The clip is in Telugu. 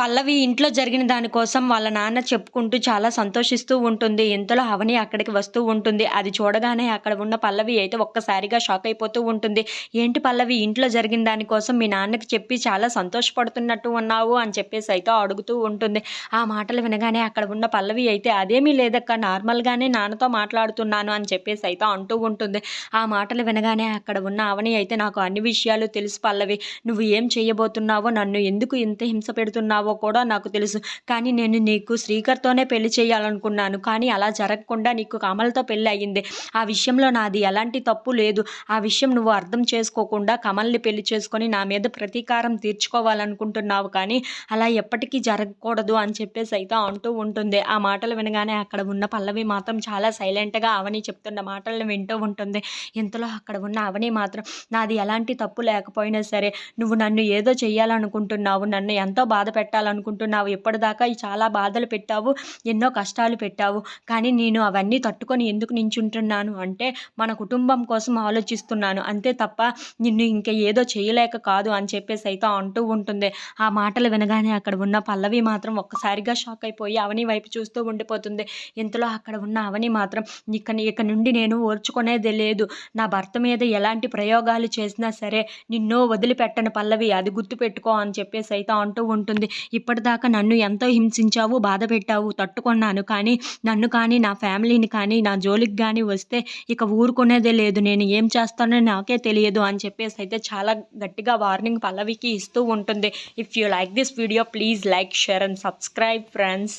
పల్లవి ఇంట్లో జరిగిన దానికోసం వాళ్ళ నాన్న చెప్పుకుంటూ చాలా సంతోషిస్తూ ఉంటుంది. ఇంతలో అవని అక్కడికి వస్తూ ఉంటుంది. అది చూడగానే అక్కడ ఉన్న పల్లవి అయితే ఒక్కసారిగా షాక్ అయిపోతూ ఉంటుంది. ఏంటి పల్లవి ఇంట్లో జరిగిన దానికోసం మీ నాన్నకి చెప్పి చాలా సంతోషపడుతున్నట్టు ఉన్నావు అని చెప్పేసి అయితే అడుగుతూ ఉంటుంది. ఆ మాటలు వినగానే అక్కడ ఉన్న పల్లవి అయితే అదేమీ లేదక్క నార్మల్గానే నాన్నతో మాట్లాడుతున్నాను అని చెప్పేసి అయితే అంటూ ఉంటుంది. ఆ మాటలు వినగానే అక్కడ ఉన్న అవని అయితే నాకు అన్ని విషయాలు తెలుసు పల్లవి. నువ్వు ఏం చేయబోతున్నావో నన్ను ఎందుకు ఇంత హింస పెడుతున్నావో కూడా నాకు తెలుసు. కానీ నేను నీకు శ్రీకర్తోనే పెళ్ళి చేయాలనుకున్నాను. కానీ అలా జరగకుండా నీకు కమల్తో పెళ్ళి అయ్యింది. ఆ విషయంలో నాది ఎలాంటి తప్పు లేదు. ఆ విషయం నువ్వు అర్థం చేసుకోకుండా కమల్ని పెళ్ళి చేసుకొని నా మీద ప్రతీకారం తీర్చుకోవాలనుకుంటున్నావు. కానీ అలా ఎప్పటికీ జరగకూడదు అని చెప్పేసి అయితే అంటూ ఉంటుంది. ఆ మాటలు వినగానే అక్కడ ఉన్న పల్లవి మాత్రం చాలా సైలెంట్గా అవని చెప్తున్న మాటలను వింటూ ఉంటుంది. ఇంతలో అక్కడ ఉన్న అవని మాత్రం నాది ఎలాంటి తప్పు లేకపోయినా సరే నువ్వు నన్ను ఏదో చేయాలనుకుంటున్నావు నన్ను ఎంతో బాధ పెట్టాలనుకుంటున్నావు. ఎప్పటిదాకా చాలా బాధలు పెట్టావు. ఎన్నో కష్టాలు పెట్టావు. కానీ నేను అవన్నీ తట్టుకొని ఎందుకు నించుంటున్నాను అంటే మన కుటుంబం కోసం ఆలోచిస్తున్నాను. అంతే తప్ప నిన్ను ఇంకా ఏదో చేయలేక కాదు అని చెప్పేసి అయితే అంటూ ఉంటుంది. ఆ మాటలు వినగానే అక్కడ ఉన్న పల్లవి మాత్రం ఒక్కసారిగా షాక్ అయిపోయి అవని వైపు చూస్తూ ఉండిపోతుంది. ఇంతలో అక్కడ ఉన్న అవని మాత్రం ఇక ఇక నుండి నేను ఓర్చుకునేది లేదు. నా భర్త మీద ఎలాంటి ప్రయోగాలు చేసినా సరే నిన్నో వదిలిపెట్టను పల్లవి. అది గుర్తుపెట్టుకో అని చెప్పేసి అయితే అంటూ ఉంటుంది. ఇప్పటిదాకా నన్ను ఎంతో హింసించావు బాధ పెట్టావు తట్టుకున్నాను. కానీ నన్ను కానీ నా ఫ్యామిలీని కానీ నా జోలికి కానీ వస్తే ఇక ఊరుకునేదే లేదు. నేను ఏం చేస్తానో నాకే తెలియదు అని చెప్పేసి అయితే చాలా గట్టిగా వార్నింగ్ పల్లవికి ఇస్తూ ఉంటుంది. If you like this video please like share and subscribe friends